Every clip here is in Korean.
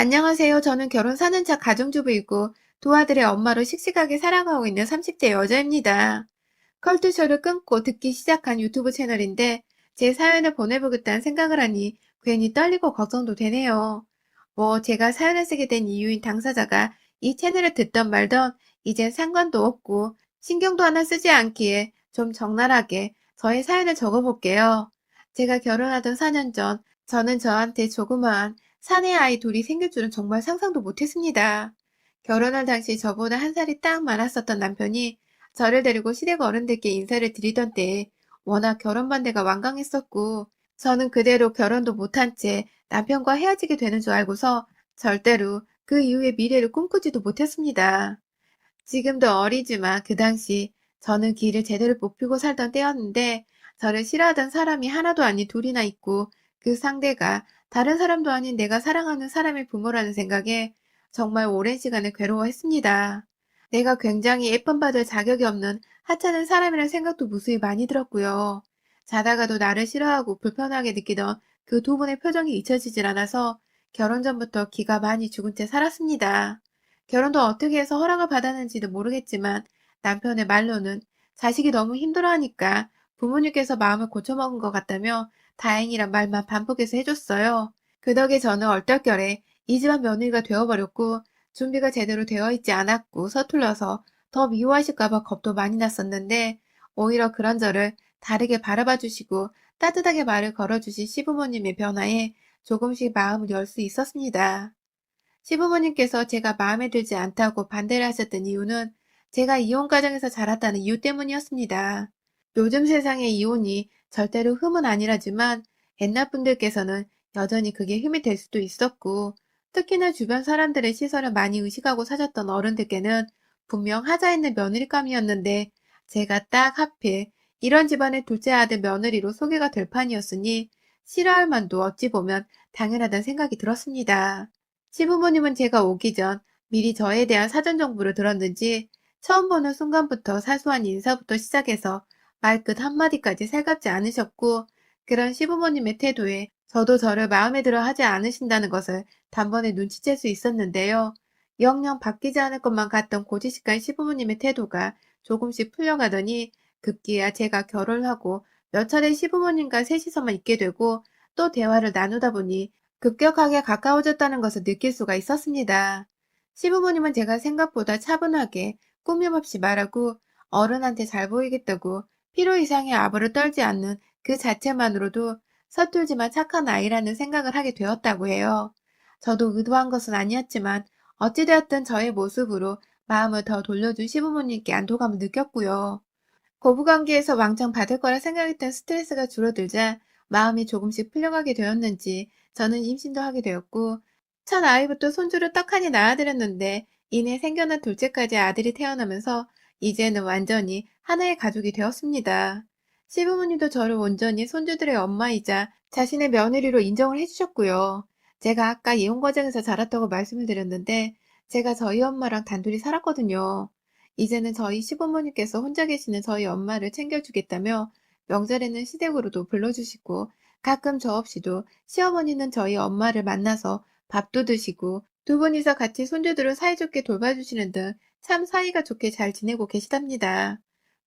안녕하세요. 저는 결혼 4년차 가정주부이고 두 아들의 엄마로 씩씩하게 살아가고 있는 30대 여자입니다. 컬투쇼를 끊고 듣기 시작한 유튜브 채널인데 제 사연을 보내보겠다는 생각을 하니 괜히 떨리고 걱정도 되네요. 뭐 제가 사연을 쓰게 된 이유인 당사자가 이 채널을 듣던 말던 이젠 상관도 없고 신경도 하나 쓰지 않기에 좀 적나라하게 저의 사연을 적어볼게요. 제가 결혼하던 4년 전 저는 저한테 조그마한 사내 아이 둘이 생길 줄은 정말 상상도 못했습니다. 결혼할 당시 저보다 한 살이 딱 많았었던 남편이 저를 데리고 시댁 어른들께 인사를 드리던 때에 워낙 결혼 반대가 완강했었고 저는 그대로 결혼도 못한 채 남편과 헤어지게 되는 줄 알고서 절대로 그 이후의 미래를 꿈꾸지도 못했습니다. 지금도 어리지만 그 당시 저는 길을 제대로 못 펴고 살던 때였는데 저를 싫어하던 사람이 하나도 아닌 둘이나 있고 그 상대가 다른 사람도 아닌 내가 사랑하는 사람의 부모라는 생각에 정말 오랜 시간을 괴로워했습니다. 내가 굉장히 예쁨 받을 자격이 없는 하찮은 사람이라는 생각도 무수히 많이 들었고요. 자다가도 나를 싫어하고 불편하게 느끼던 그 두 분의 표정이 잊혀지질 않아서 결혼 전부터 기가 많이 죽은 채 살았습니다. 결혼도 어떻게 해서 허락을 받았는지도 모르겠지만 남편의 말로는 자식이 너무 힘들어하니까 부모님께서 마음을 고쳐먹은 것 같다며 다행이란 말만 반복해서 해줬어요. 그 덕에 저는 얼떨결에 이 집안 며느리가 되어버렸고 준비가 제대로 되어 있지 않았고 서툴러서 더 미워하실까봐 겁도 많이 났었는데 오히려 그런 저를 다르게 바라봐 주시고 따뜻하게 말을 걸어주신 시부모님의 변화에 조금씩 마음을 열 수 있었습니다. 시부모님께서 제가 마음에 들지 않다고 반대를 하셨던 이유는 제가 이혼 가정에서 자랐다는 이유 때문이었습니다. 요즘 세상의 이혼이 절대로 흠은 아니라지만 옛날 분들께서는 여전히 그게 흠이 될 수도 있었고 특히나 주변 사람들의 시선을 많이 의식하고 사셨던 어른들께는 분명 하자 있는 며느리감이었는데 제가 딱 하필 이런 집안의 둘째 아들 며느리로 소개가 될 판이었으니 싫어할 만도 어찌 보면 당연하다는 생각이 들었습니다. 시부모님은 제가 오기 전 미리 저에 대한 사전 정보를 들었는지 처음 보는 순간부터 사소한 인사부터 시작해서 말끝 한마디까지 살갑지 않으셨고 그런 시부모님의 태도에 저도 저를 마음에 들어 하지 않으신다는 것을 단번에 눈치챌 수 있었는데요. 영영 바뀌지 않을 것만 같던 고지식한 시부모님의 태도가 조금씩 풀려가더니 급기야 제가 결혼하고 몇 차례 시부모님과 셋이서만 있게 되고 또 대화를 나누다 보니 급격하게 가까워졌다는 것을 느낄 수가 있었습니다. 시부모님은 제가 생각보다 차분하게 꾸밈없이 말하고 어른한테 잘 보이겠다고 필요 이상의 아부를 떨지 않는 그 자체만으로도 서툴지만 착한 아이라는 생각을 하게 되었다고 해요. 저도 의도한 것은 아니었지만 어찌되었든 저의 모습으로 마음을 더 돌려준 시부모님께 안도감을 느꼈고요. 고부관계에서 왕창 받을 거라 생각했던 스트레스가 줄어들자 마음이 조금씩 풀려가게 되었는지 저는 임신도 하게 되었고 첫 아이부터 손주를 떡하니 낳아드렸는데 이내 생겨난 둘째까지 아들이 태어나면서 이제는 완전히 하나의 가족이 되었습니다. 시부모님도 저를 온전히 손주들의 엄마이자 자신의 며느리로 인정을 해주셨고요. 제가 아까 이혼 과정에서 자랐다고 말씀을 드렸는데 제가 저희 엄마랑 단둘이 살았거든요. 이제는 저희 시부모님께서 혼자 계시는 저희 엄마를 챙겨주겠다며 명절에는 시댁으로도 불러주시고 가끔 저 없이도 시어머니는 저희 엄마를 만나서 밥도 드시고 두 분이서 같이 손주들을 사이좋게 돌봐주시는 등 참 사이가 좋게 잘 지내고 계시답니다.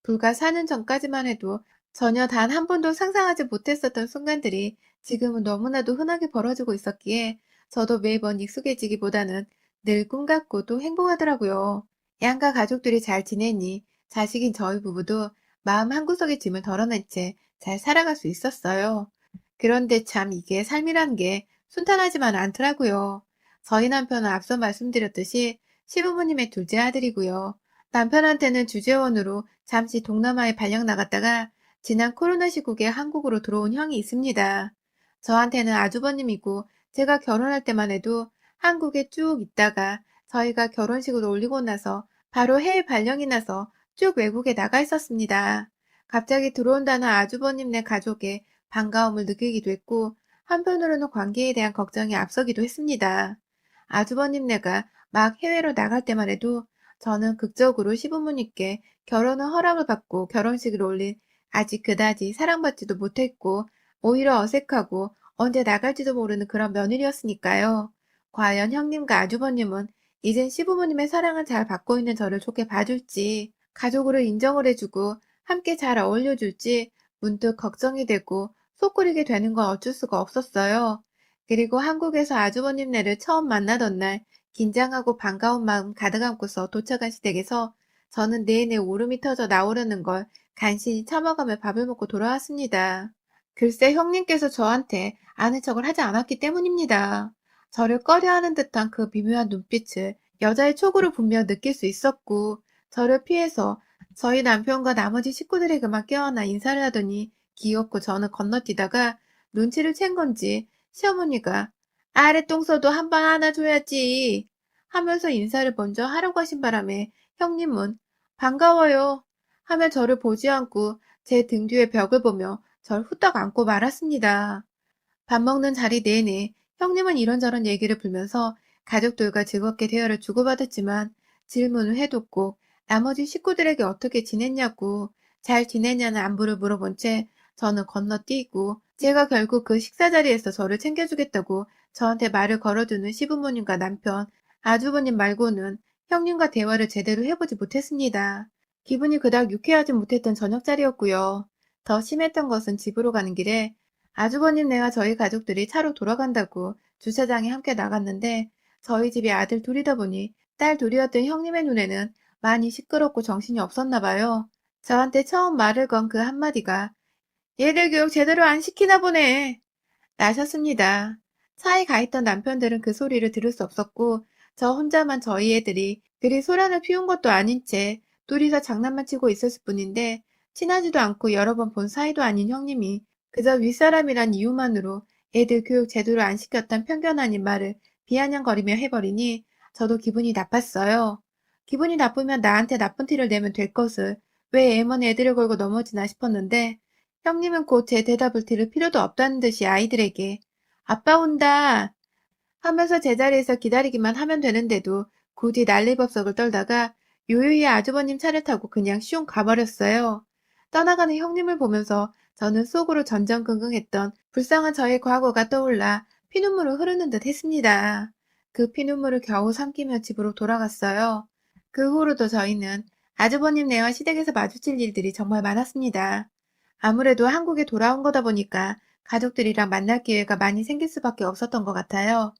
불과 4년 전까지만 해도 전혀 단 한 번도 상상하지 못했었던 순간들이 지금은 너무나도 흔하게 벌어지고 있었기에 저도 매번 익숙해지기보다는 늘 꿈 같고 또 행복하더라고요. 양가 가족들이 잘 지내니 자식인 저희 부부도 마음 한구석에 짐을 덜어낸 채 잘 살아갈 수 있었어요. 그런데 참 이게 삶이라는 게 순탄하지만 않더라고요. 저희 남편은 앞서 말씀드렸듯이 시부모님의 둘째 아들이고요. 남편한테는 주재원으로 잠시 동남아에 발령 나갔다가 지난 코로나 시국에 한국으로 들어온 형이 있습니다. 저한테는 아주버님이고 제가 결혼할 때만 해도 한국에 쭉 있다가 저희가 결혼식을 올리고 나서 바로 해외 발령이 나서 쭉 외국에 나가 있었습니다. 갑자기 들어온다는 아주버님네 가족에 반가움을 느끼기도 했고 한편으로는 관계에 대한 걱정이 앞서기도 했습니다. 아주버님네가 막 해외로 나갈 때만 해도 저는 극적으로 시부모님께 결혼의 허락을 받고 결혼식을 올린 아직 그다지 사랑받지도 못했고 오히려 어색하고 언제 나갈지도 모르는 그런 며느리였으니까요. 과연 형님과 아주버님은 이젠 시부모님의 사랑을 잘 받고 있는 저를 좋게 봐줄지, 가족으로 인정을 해주고 함께 잘 어울려줄지 문득 걱정이 되고 속 끓이게 되는 건 어쩔 수가 없었어요. 그리고 한국에서 아주버님네를 처음 만나던 날 긴장하고 반가운 마음 가득 안고서 도착한 시댁에서 저는 내내 울음이 터져 나오려는 걸 간신히 참아가며 밥을 먹고 돌아왔습니다. 글쎄 형님께서 저한테 아는 척을 하지 않았기 때문입니다. 저를 꺼려하는 듯한 그 미묘한 눈빛을 여자의 촉으로 분명 느낄 수 있었고 저를 피해서 저희 남편과 나머지 식구들에게만 껴안아 인사를 하더니 귀엽고 저는 건너뛰다가 눈치를 챈 건지 시어머니가 아랫동서도 한 번 안아줘야지 하면서 인사를 먼저 하려고 하신 바람에 형님은 반가워요 하며 저를 보지 않고 제 등 뒤의 벽을 보며 절 후딱 안고 말았습니다. 밥 먹는 자리 내내 형님은 이런저런 얘기를 불면서 가족들과 즐겁게 대화를 주고받았지만 질문을 해도 꼭 나머지 식구들에게 어떻게 지냈냐고 잘 지내냐는 안부를 물어본 채 저는 건너뛰고 제가 결국 그 식사 자리에서 저를 챙겨주겠다고 저한테 말을 걸어두는 시부모님과 남편, 아주버님 말고는 형님과 대화를 제대로 해보지 못했습니다. 기분이 그닥 유쾌하지 못했던 저녁 자리였고요. 더 심했던 것은 집으로 가는 길에 아주버님네와 저희 가족들이 차로 돌아간다고 주차장에 함께 나갔는데 저희 집이 아들 둘이다 보니 딸 둘이었던 형님의 눈에는 많이 시끄럽고 정신이 없었나 봐요. 저한테 처음 말을 건 그 한마디가 얘들 교육 제대로 안 시키나 보네. 나셨습니다. 차에 가 있던 남편들은 그 소리를 들을 수 없었고 저 혼자만 저희 애들이 그리 소란을 피운 것도 아닌 채 둘이서 장난만 치고 있었을 뿐인데 친하지도 않고 여러 번 본 사이도 아닌 형님이 그저 윗사람이란 이유만으로 애들 교육 제대로 안 시켰단 편견 아닌 말을 비아냥거리며 해버리니 저도 기분이 나빴어요. 기분이 나쁘면 나한테 나쁜 티를 내면 될 것을 왜 애먼 애들을 걸고 넘어지나 싶었는데 형님은 곧 제 대답을 들을 필요도 없다는 듯이 아이들에게 아빠 온다 하면서 제자리에서 기다리기만 하면 되는데도 굳이 난리법석을 떨다가 요요히 아주버님 차를 타고 그냥 슝 가버렸어요. 떠나가는 형님을 보면서 저는 속으로 전전긍긍했던 불쌍한 저의 과거가 떠올라 피눈물을 흐르는 듯 했습니다. 그 피눈물을 겨우 삼키며 집으로 돌아갔어요. 그 후로도 저희는 아주버님 네와 시댁에서 마주칠 일들이 정말 많았습니다. 아무래도 한국에 돌아온 거다 보니까 가족들이랑 만날 기회가 많이 생길 수밖에 없었던 것 같아요.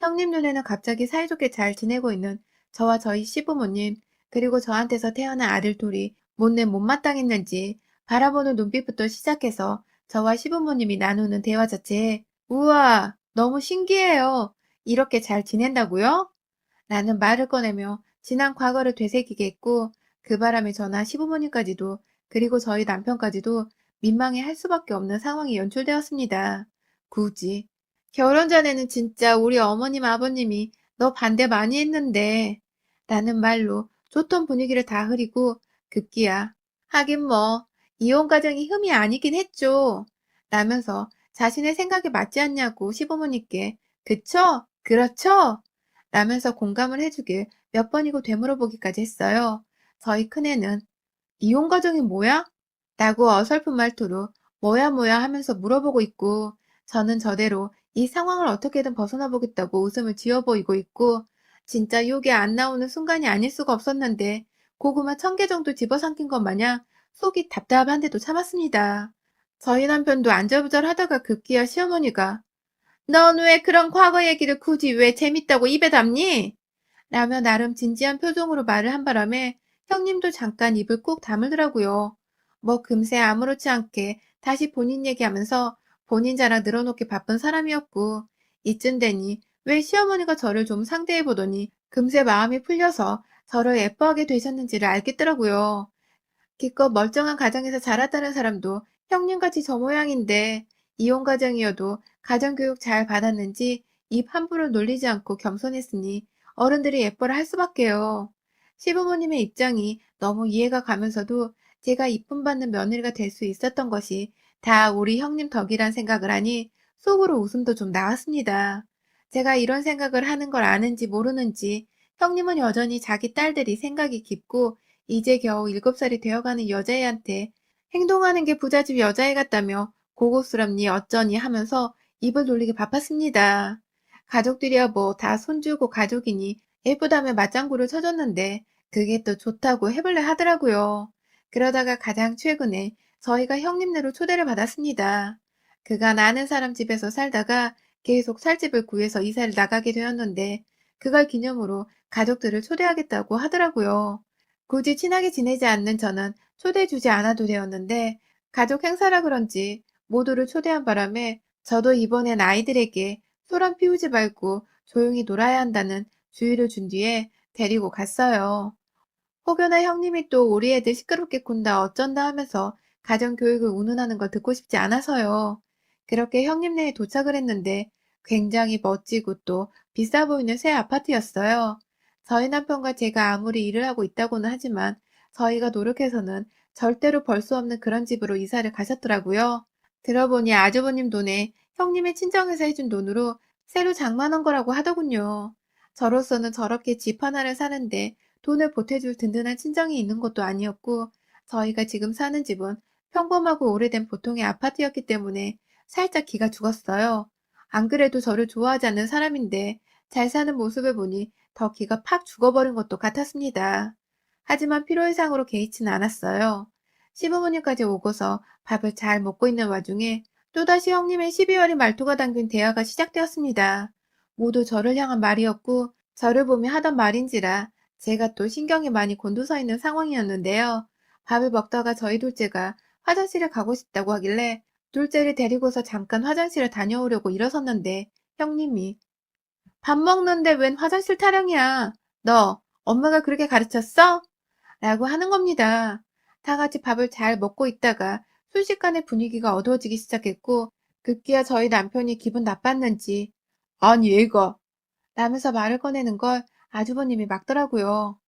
형님 눈에는 갑자기 사이좋게 잘 지내고 있는 저와 저희 시부모님, 그리고 저한테서 태어난 아들 둘이 못내 못마땅했는지 바라보는 눈빛부터 시작해서 저와 시부모님이 나누는 대화 자체에 우와, 너무 신기해요. 이렇게 잘 지낸다고요? 라는 말을 꺼내며 지난 과거를 되새기게 했고 그 바람에 저나 시부모님까지도 그리고 저희 남편까지도 민망해 할 수밖에 없는 상황이 연출되었습니다. 굳이. 결혼 전에는 진짜 우리 어머님 아버님이 너 반대 많이 했는데 라는 말로 좋던 분위기를 다 흐리고 급기야 하긴 뭐 이혼 과정이 흠이 아니긴 했죠. 라면서 자신의 생각에 맞지 않냐고 시부모님께 그쵸? 그렇죠? 라면서 공감을 해주길 몇 번이고 되물어보기까지 했어요. 저희 큰애는 이혼 과정이 뭐야? 라고 어설픈 말투로 뭐야 뭐야 하면서 물어보고 있고 저는 저대로 이 상황을 어떻게든 벗어나 보겠다고 웃음을 지어 보이고 있고 진짜 욕이 안 나오는 순간이 아닐 수가 없었는데 고구마 천 개 정도 집어삼킨 것 마냥 속이 답답한데도 참았습니다. 저희 남편도 안절부절 하다가 급기야 시어머니가 넌 왜 그런 과거 얘기를 굳이 왜 재밌다고 입에 담니? 라며 나름 진지한 표정으로 말을 한 바람에 형님도 잠깐 입을 꾹 다물더라고요. 뭐 금세 아무렇지 않게 다시 본인 얘기하면서 본인 자랑 늘어놓기 바쁜 사람이었고 이쯤 되니 왜 시어머니가 저를 좀 상대해 보더니 금세 마음이 풀려서 저를 예뻐하게 되셨는지를 알겠더라고요. 기껏 멀쩡한 가정에서 자랐다는 사람도 형님같이 저 모양인데 이혼 가정이어도 가정교육 잘 받았는지 입 함부로 놀리지 않고 겸손했으니 어른들이 예뻐라 할 수밖에요. 시부모님의 입장이 너무 이해가 가면서도 제가 이쁨 받는 며느리가 될 수 있었던 것이 다 우리 형님 덕이란 생각을 하니 속으로 웃음도 좀 나왔습니다. 제가 이런 생각을 하는 걸 아는지 모르는지 형님은 여전히 자기 딸들이 생각이 깊고 이제 겨우 일곱 살이 되어가는 여자애한테 행동하는 게 부잣집 여자애 같다며 고급스럽니 어쩌니 하면서 입을 돌리기 바빴습니다. 가족들이야 뭐 다 손주고 가족이니 예쁘다며 맞장구를 쳐줬는데 그게 또 좋다고 해볼래 하더라고요. 그러다가 가장 최근에 저희가 형님네로 초대를 받았습니다. 그간 아는 사람 집에서 살다가 계속 살 집을 구해서 이사를 나가게 되었는데 그걸 기념으로 가족들을 초대하겠다고 하더라고요. 굳이 친하게 지내지 않는 저는 초대해 주지 않아도 되었는데 가족 행사라 그런지 모두를 초대한 바람에 저도 이번엔 아이들에게 소란 피우지 말고 조용히 놀아야 한다는 주의를 준 뒤에 데리고 갔어요. 혹여나 형님이 또 우리 애들 시끄럽게 군다 어쩐다 하면서 가정교육을 운운하는 걸 듣고 싶지 않아서요. 그렇게 형님네에 도착을 했는데 굉장히 멋지고 또 비싸 보이는 새 아파트였어요. 저희 남편과 제가 아무리 일을 하고 있다고는 하지만 저희가 노력해서는 절대로 벌 수 없는 그런 집으로 이사를 가셨더라고요. 들어보니 아주버님 돈에 형님의 친정에서 해준 돈으로 새로 장만한 거라고 하더군요. 저로서는 저렇게 집 하나를 사는데 돈을 보태줄 든든한 친정이 있는 것도 아니었고 저희가 지금 사는 집은 평범하고 오래된 보통의 아파트였기 때문에 살짝 기가 죽었어요. 안 그래도 저를 좋아하지 않는 사람인데 잘 사는 모습을 보니 더 기가 팍 죽어버린 것도 같았습니다. 하지만 필요 이상으로 개의치는 않았어요. 시부모님까지 오고서 밥을 잘 먹고 있는 와중에 또다시 형님의 12월의 말투가 담긴 대화가 시작되었습니다. 모두 저를 향한 말이었고 저를 보며 하던 말인지라 제가 또 신경이 많이 곤두서 있는 상황이었는데요. 밥을 먹다가 저희 둘째가 화장실에 가고 싶다고 하길래 둘째를 데리고서 잠깐 화장실을 다녀오려고 일어섰는데 형님이 밥 먹는데 웬 화장실 타령이야. 너 엄마가 그렇게 가르쳤어? 라고 하는 겁니다. 다 같이 밥을 잘 먹고 있다가 순식간에 분위기가 어두워지기 시작했고 급기야 저희 남편이 기분 나빴는지 아니 얘가 라면서 말을 꺼내는 걸 아주버님이 막더라고요.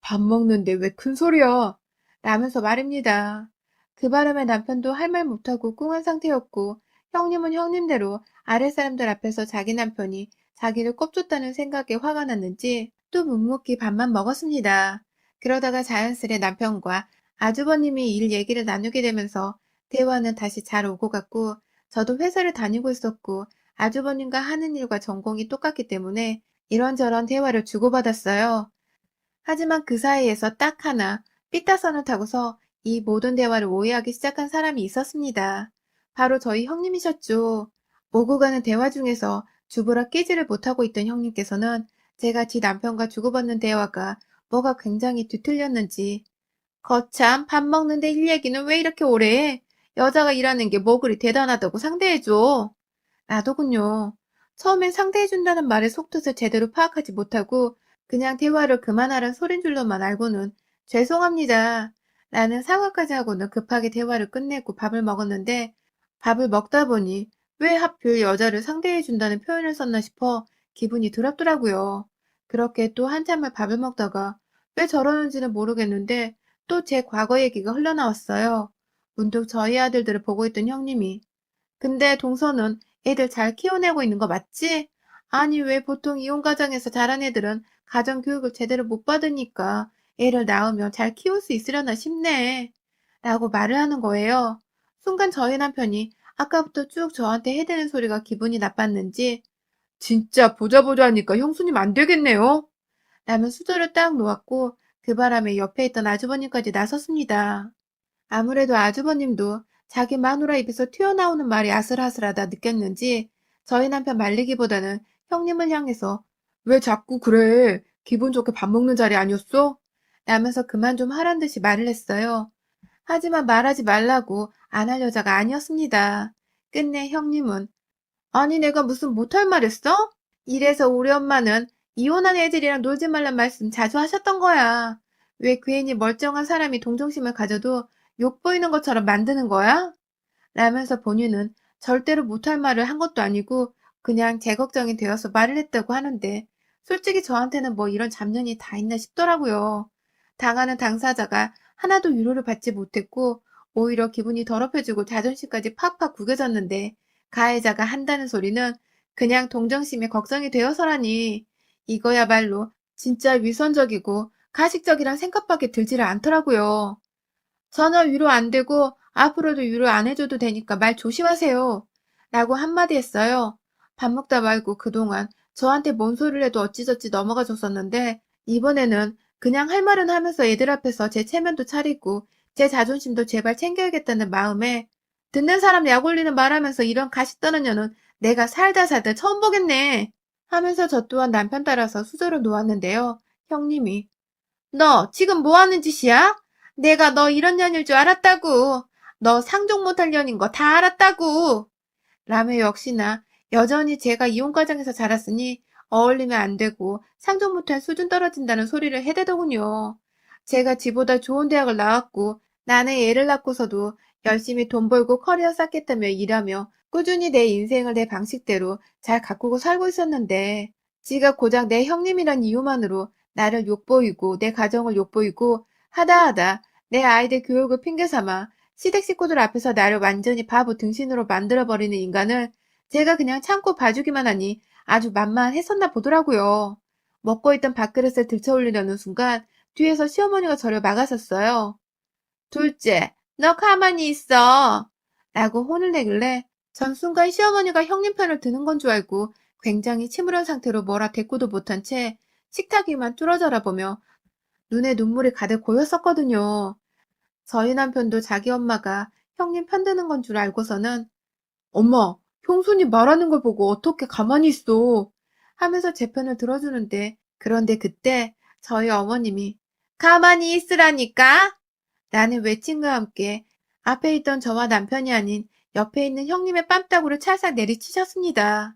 밥 먹는데 왜 큰 소리야? 라면서 말입니다. 그 바람에 남편도 할 말 못하고 꿍한 상태였고 형님은 형님대로 아랫사람들 앞에서 자기 남편이 자기를 꼽줬다는 생각에 화가 났는지 또 묵묵히 밥만 먹었습니다. 그러다가 자연스레 남편과 아주버님이 일 얘기를 나누게 되면서 대화는 다시 잘 오고 갔고 저도 회사를 다니고 있었고 아주버님과 하는 일과 전공이 똑같기 때문에 이런저런 대화를 주고받았어요. 하지만 그 사이에서 딱 하나 삐따선을 타고서 이 모든 대화를 오해하기 시작한 사람이 있었습니다. 바로 저희 형님이셨죠. 오고 가는 대화 중에서 주부라 끼지를 못하고 있던 형님께서는 제가 지 남편과 주고받는 대화가 뭐가 굉장히 뒤틀렸는지 거참 밥 먹는데 일 얘기는 왜 이렇게 오래 해? 여자가 일하는 게 뭐 그리 대단하다고 상대해줘. 나도군요. 처음엔 상대해준다는 말의 속뜻을 제대로 파악하지 못하고 그냥 대화를 그만하란 소린 줄로만 알고는 죄송합니다. 라는 사과까지 하고는 급하게 대화를 끝내고 밥을 먹었는데 밥을 먹다 보니 왜 하필 여자를 상대해준다는 표현을 썼나 싶어 기분이 드럽더라고요. 그렇게 또 한참을 밥을 먹다가 왜 저러는지는 모르겠는데 또 제 과거 얘기가 흘러나왔어요. 문득 저희 아들들을 보고 있던 형님이 근데 동서는 애들 잘 키워내고 있는 거 맞지? 아니 왜 보통 이혼 가정에서 자란 애들은 가정 교육을 제대로 못 받으니까 애를 낳으면 잘 키울 수 있으려나 싶네. 라고 말을 하는 거예요. 순간 저희 남편이 아까부터 쭉 저한테 해대는 소리가 기분이 나빴는지 진짜 보자 보자 하니까 형수님 안 되겠네요. 라면 수저를 딱 놓았고 그 바람에 옆에 있던 아주버님까지 나섰습니다. 아무래도 아주버님도 자기 마누라 입에서 튀어나오는 말이 아슬아슬하다 느꼈는지 저희 남편 말리기보다는 형님을 향해서 왜 자꾸 그래? 기분 좋게 밥 먹는 자리 아니었어? 라면서 그만 좀 하란 듯이 말을 했어요. 하지만 말하지 말라고 안 할 여자가 아니었습니다. 끝내 형님은 아니 내가 무슨 못할 말 했어? 이래서 우리 엄마는 이혼한 애들이랑 놀지 말란 말씀 자주 하셨던 거야. 왜 괜히 멀쩡한 사람이 동정심을 가져도 욕 보이는 것처럼 만드는 거야? 라면서 본인은 절대로 못할 말을 한 것도 아니고 그냥 제 걱정이 되어서 말을 했다고 하는데 솔직히 저한테는 뭐 이런 잡년이 다 있나 싶더라고요. 당하는 당사자가 하나도 위로를 받지 못했고 오히려 기분이 더럽혀지고 자존심까지 팍팍 구겨졌는데 가해자가 한다는 소리는 그냥 동정심에 걱정이 되어서라니 이거야말로 진짜 위선적이고 가식적이란 생각밖에 들지를 않더라고요. 전혀 위로 안 되고 앞으로도 위로 안 해줘도 되니까 말 조심하세요. 라고 한마디 했어요. 밥 먹다 말고 그동안 저한테 뭔 소리를 해도 어찌저찌 넘어가 줬었는데 이번에는 그냥 할 말은 하면서 애들 앞에서 제 체면도 차리고 제 자존심도 제발 챙겨야겠다는 마음에 듣는 사람 약 올리는 말하면서 이런 가시 떠는 년은 내가 살다 살다 처음 보겠네 하면서 저 또한 남편 따라서 수저를 놓았는데요. 형님이 너 지금 뭐 하는 짓이야? 내가 너 이런 년일 줄 알았다고. 너 상종 못할 년인 거 다 알았다고. 라며 역시나 여전히 제가 이혼 과정에서 자랐으니 어울리면 안 되고 상종 못할 수준 떨어진다는 소리를 해대더군요. 제가 지보다 좋은 대학을 나왔고 나는 애를 낳고서도 열심히 돈 벌고 커리어 쌓겠다며 일하며 꾸준히 내 인생을 내 방식대로 잘 가꾸고 살고 있었는데 지가 고작 내 형님이란 이유만으로 나를 욕보이고 내 가정을 욕보이고 하다 하다 내 아이들 교육을 핑계 삼아 시댁 식구들 앞에서 나를 완전히 바보 등신으로 만들어버리는 인간을 제가 그냥 참고 봐주기만 하니 아주 만만했었나 보더라고요. 먹고 있던 밥그릇을 들쳐올리려는 순간 뒤에서 시어머니가 저를 막아섰어요. 둘째, 너 가만히 있어. 라고 혼을 내길래 전 순간 시어머니가 형님 편을 드는 건 줄 알고 굉장히 침울한 상태로 뭐라 대꾸도 못한 채 식탁 위만 뚫어져라 보며 눈에 눈물이 가득 고였었거든요. 저희 남편도 자기 엄마가 형님 편드는 건 줄 알고서는 엄마, 형수님 말하는 걸 보고 어떻게 가만히 있어? 하면서 제 편을 들어주는데 그런데 그때 저희 어머님이 가만히 있으라니까? 라는 외침과 함께 앞에 있던 저와 남편이 아닌 옆에 있는 형님의 뺨따구를 찰싹 내리치셨습니다.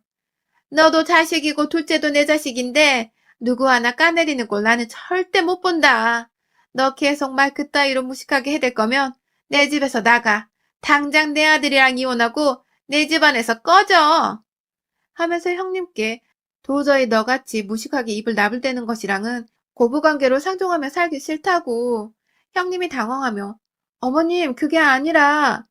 너도 자식이고 둘째도 내 자식인데 누구 하나 까내리는 꼴 나는 절대 못 본다. 너 계속 말 그따위로 무식하게 해댈 거면 내 집에서 나가. 당장 내 아들이랑 이혼하고 내 집안에서 꺼져. 하면서 형님께 도저히 너같이 무식하게 입을 나불대는 것이랑은 고부관계로 상종하며 살기 싫다고. 형님이 당황하며 어머님 그게 아니라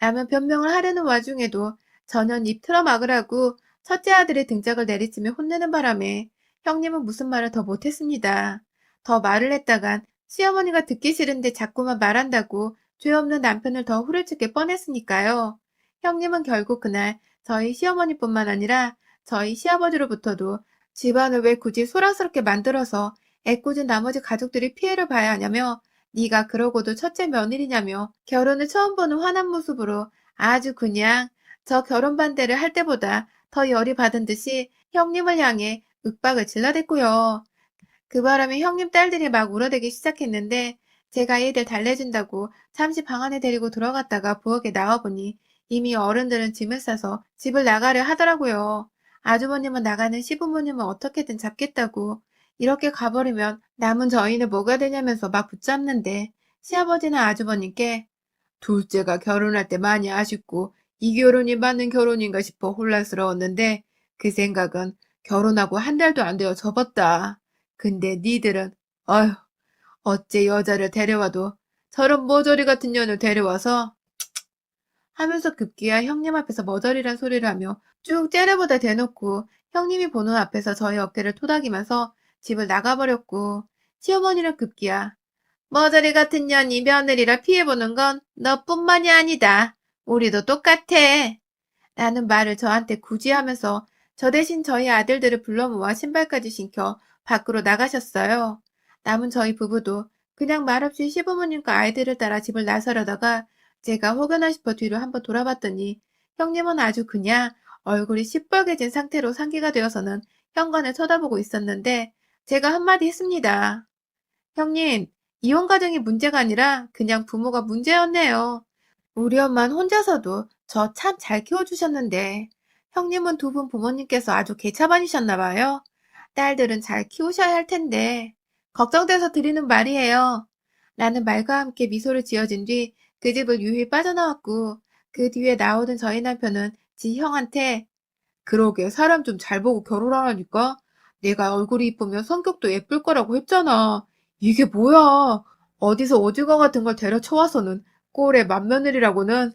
라면 변명을 하려는 와중에도 전혀 입 틀어 막으라고 첫째 아들의 등짝을 내리치며 혼내는 바람에 형님은 무슨 말을 더 못했습니다. 더 말을 했다간 시어머니가 듣기 싫은데 자꾸만 말한다고 죄 없는 남편을 더 후려칠 게 뻔했으니까요. 형님은 결국 그날 저희 시어머니뿐만 아니라 저희 시아버지로부터도 집안을 왜 굳이 소란스럽게 만들어서 애꿎은 나머지 가족들이 피해를 봐야 하냐며 네가 그러고도 첫째 며느리냐며 결혼을 처음 보는 화난 모습으로 아주 그냥 저 결혼 반대를 할 때보다 더 열이 받은 듯이 형님을 향해 윽박을 질러댔고요. 그 바람에 형님 딸들이 막 울어대기 시작했는데 제가 얘들 달래준다고 잠시 방 안에 데리고 들어갔다가 부엌에 나와보니 이미 어른들은 짐을 싸서 집을 나가려 하더라고요. 아주버님은 나가는 시부모님은 어떻게든 잡겠다고 이렇게 가버리면 남은 저희는 뭐가 되냐면서 막 붙잡는데 시아버지는 아주버님께 둘째가 결혼할 때 많이 아쉽고 이 결혼이 맞는 결혼인가 싶어 혼란스러웠는데 그 생각은 결혼하고 한 달도 안 되어 접었다. 근데 니들은 어휴 어째 여자를 데려와도 저런 머저리 같은 년을 데려와서 하면서 급기야 형님 앞에서 머저리란 소리를 하며 쭉 째려보다 대놓고 형님이 보는 앞에서 저희 어깨를 토닥이면서 집을 나가버렸고 시어머니는 급기야 머저리 같은 년이 며느리라 피해보는 건 너뿐만이 아니다. 우리도 똑같아. 라는 말을 저한테 굳이 하면서 저 대신 저희 아들들을 불러 모아 신발까지 신겨 밖으로 나가셨어요. 남은 저희 부부도 그냥 말없이 시부모님과 아이들을 따라 집을 나서려다가 제가 혹여나 싶어 뒤로 한번 돌아봤더니 형님은 아주 그냥 얼굴이 시뻘개진 상태로 상기가 되어서는 현관을 쳐다보고 있었는데 제가 한마디 했습니다. 형님, 이혼 가정이 문제가 아니라 그냥 부모가 문제였네요. 우리 엄마는 혼자서도 저 참 잘 키워주셨는데 형님은 두 분 부모님께서 아주 개차반이셨나 봐요. 딸들은 잘 키우셔야 할 텐데 걱정돼서 드리는 말이에요. 라는 말과 함께 미소를 지어진 뒤 그 집을 유유히 빠져나왔고 그 뒤에 나오던 저희 남편은 지 형한테 그러게 사람 좀 잘 보고 결혼하라니까 내가 얼굴이 이쁘면 성격도 예쁠 거라고 했잖아. 이게 뭐야? 어디서 오징어 같은 걸 데려쳐와서는 꼴의 맏며느리라고는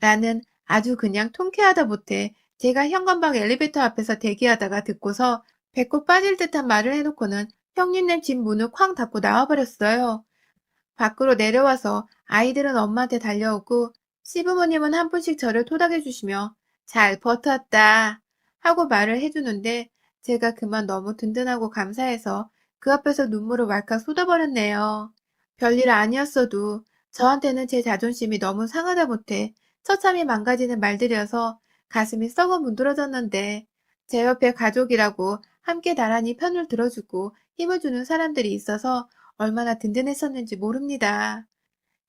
라는 아주 그냥 통쾌하다 못해 제가 현관방 엘리베이터 앞에서 대기하다가 듣고서 배꼽 빠질 듯한 말을 해놓고는 형님네 집 문을 쾅 닫고 나와버렸어요. 밖으로 내려와서 아이들은 엄마한테 달려오고 시부모님은 한 분씩 저를 토닥여 주시며 잘 버텼다 하고 말을 해주는데 제가 그만 너무 든든하고 감사해서 그 앞에서 눈물을 왈칵 쏟아버렸네요. 별일 아니었어도 저한테는 제 자존심이 너무 상하다 못해 처참히 망가지는 말들이어서 가슴이 썩어 문드러졌는데 제 옆에 가족이라고 함께 나란히 편을 들어주고 힘을 주는 사람들이 있어서 얼마나 든든했었는지 모릅니다.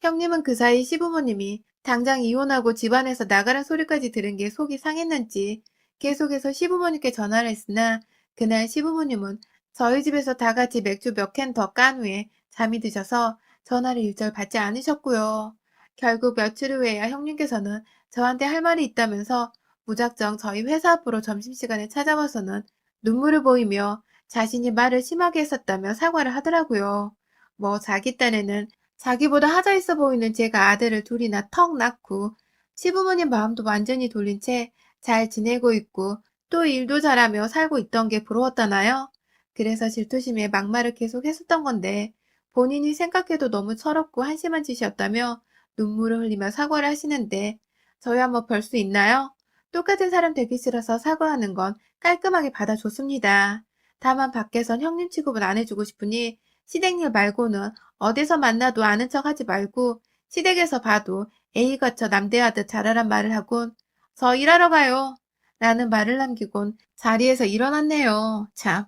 형님은 그 사이 시부모님이 당장 이혼하고 집안에서 나가는 소리까지 들은 게 속이 상했는지 계속해서 시부모님께 전화를 했으나 그날 시부모님은 저희 집에서 다 같이 맥주 몇 캔 더 깐 후에 잠이 드셔서 전화를 일절 받지 않으셨고요. 결국 며칠 후에야 형님께서는 저한테 할 말이 있다면서 무작정 저희 회사 앞으로 점심시간에 찾아와서는 눈물을 보이며 자신이 말을 심하게 했었다며 사과를 하더라고요. 뭐 자기 딴에는 자기보다 하자 있어 보이는 제가 아들을 둘이나 턱 낳고 시부모님 마음도 완전히 돌린 채 잘 지내고 있고 또 일도 잘하며 살고 있던 게 부러웠다나요? 그래서 질투심에 막말을 계속 했었던 건데 본인이 생각해도 너무 철없고 한심한 짓이었다며 눈물을 흘리며 사과를 하시는데 저야 뭐 별 수 있나요? 똑같은 사람 되기 싫어서 사과하는 건 깔끔하게 받아줬습니다. 다만 밖에선 형님 취급은 안 해주고 싶으니 시댁일 말고는 어디서 만나도 아는 척 하지 말고 시댁에서 봐도 A 거쳐 남대하듯 잘하란 말을 하곤 저 일하러 가요. 라는 말을 남기곤 자리에서 일어났네요. 참.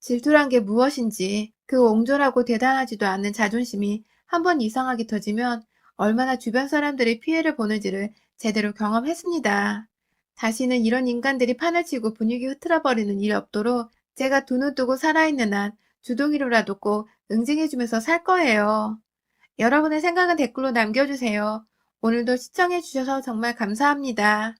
질투란 게 무엇인지 그 옹졸하고 대단하지도 않은 자존심이 한 번 이상하게 터지면 얼마나 주변 사람들이 피해를 보는지를 제대로 경험했습니다. 다시는 이런 인간들이 판을 치고 분위기 흐트러버리는 일이 없도록 제가 두 눈 뜨고 살아있는 한 주둥이로라도 꼭 응징해주면서 살 거예요. 여러분의 생각은 댓글로 남겨주세요. 오늘도 시청해주셔서 정말 감사합니다.